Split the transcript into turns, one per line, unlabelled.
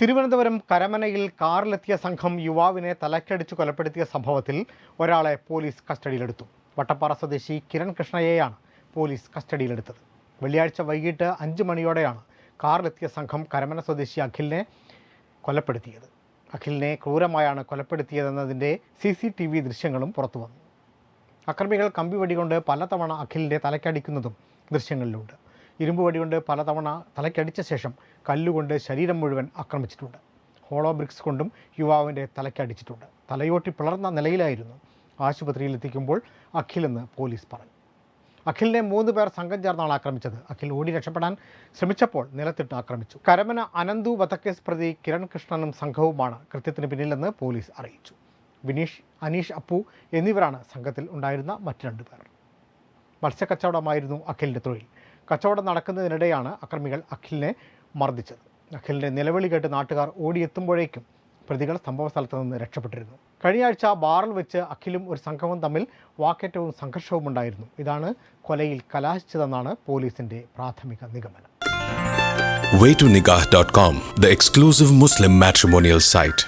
തിരുവനന്തപുരം കരമനയിൽ കാറിലെത്തിയ സംഘം യുവാവിനെ തലക്കടിച്ച് കൊലപ്പെടുത്തിയ സംഭവത്തിൽ ഒരാളെ പോലീസ് കസ്റ്റഡിയിലെടുത്തു. വട്ടപ്പാറ സ്വദേശി കിരൺ കൃഷ്ണയെയാണ് പോലീസ് കസ്റ്റഡിയിലെടുത്തത്. വെള്ളിയാഴ്ച വൈകിട്ട് അഞ്ച് മണിയോടെയാണ് കാറിലെത്തിയ സംഘം കരമന സ്വദേശി അഖിലിനെ കൊലപ്പെടുത്തിയത്. അഖിലിനെ ക്രൂരമായാണ് കൊലപ്പെടുത്തിയതെന്നതിന്റെ സി സി ടി വി ദൃശ്യങ്ങളും പുറത്തു വന്നു അക്രമികൾ കമ്പി വടികൊണ്ട് പലതവണ അഖിലിന്റെ തലക്കടിക്കുന്നതും ദൃശ്യങ്ങളിലുണ്ട്. ഇരുമ്പ് വടികൊണ്ട് പലതവണ തലയ്ക്കടിച്ച ശേഷം കല്ലുകൊണ്ട് ശരീരം മുഴുവൻ ആക്രമിച്ചിട്ടുണ്ട്. ഹോളോ ബ്രിക്സ് കൊണ്ടും യുവാവിന്റെ തലയ്ക്കടിച്ചിട്ടുണ്ട് തലയോട്ടി പിളർന്ന നിലയിലായിരുന്നു ആശുപത്രിയിൽ എത്തിക്കുമ്പോൾ അഖിലെന്ന് പോലീസ് പറഞ്ഞു. അഖിലിനെ മൂന്ന് പേർ സംഘം ചേർന്നാണ് ആക്രമിച്ചത്. അഖിൽ ഓടി രക്ഷപ്പെടാൻ ശ്രമിച്ചപ്പോൾ നിലത്തിട്ട് ആക്രമിച്ചു. കരമന അനന്തു വധക്കേസ് പ്രതി കിരൺ കൃഷ്ണനും സംഘവുമാണ് കൃത്യത്തിന് പിന്നിലെന്ന് പോലീസ് അറിയിച്ചു. വിനീഷ് അനീഷ് അപ്പു എന്നിവരാണ് സംഘത്തിൽ ഉണ്ടായിരുന്ന മറ്റു രണ്ടു പേർ മത്സ്യക്കച്ചവടമായിരുന്നു അഖിലിന്റെ തൊഴിൽ. കച്ചവടം നടക്കുന്നതിനിടെയാണ് അക്രമികൾ അഖിലിനെ മർദ്ദിച്ചത്. അഖിലിന്റെ നിലവിളി കേട്ട് നാട്ടുകാർ ഓടിയെത്തുമ്പോഴേക്കും പ്രതികൾ സംഭവ സ്ഥലത്ത് നിന്ന് രക്ഷപ്പെട്ടിരുന്നു. കഴിഞ്ഞ ആഴ്ച ബാറിൽ വെച്ച് അഖിലും ഒരു സംഘവും തമ്മിൽ വാക്കേറ്റവും സംഘർഷവും ഉണ്ടായിരുന്നു. ഇതാണ് കൊലയിൽ കലാശിച്ചതെന്നാണ് പോലീസിന്റെ പ്രാഥമിക നിഗമനം.
Waytonikah.com, the exclusive Muslim matrimonial site.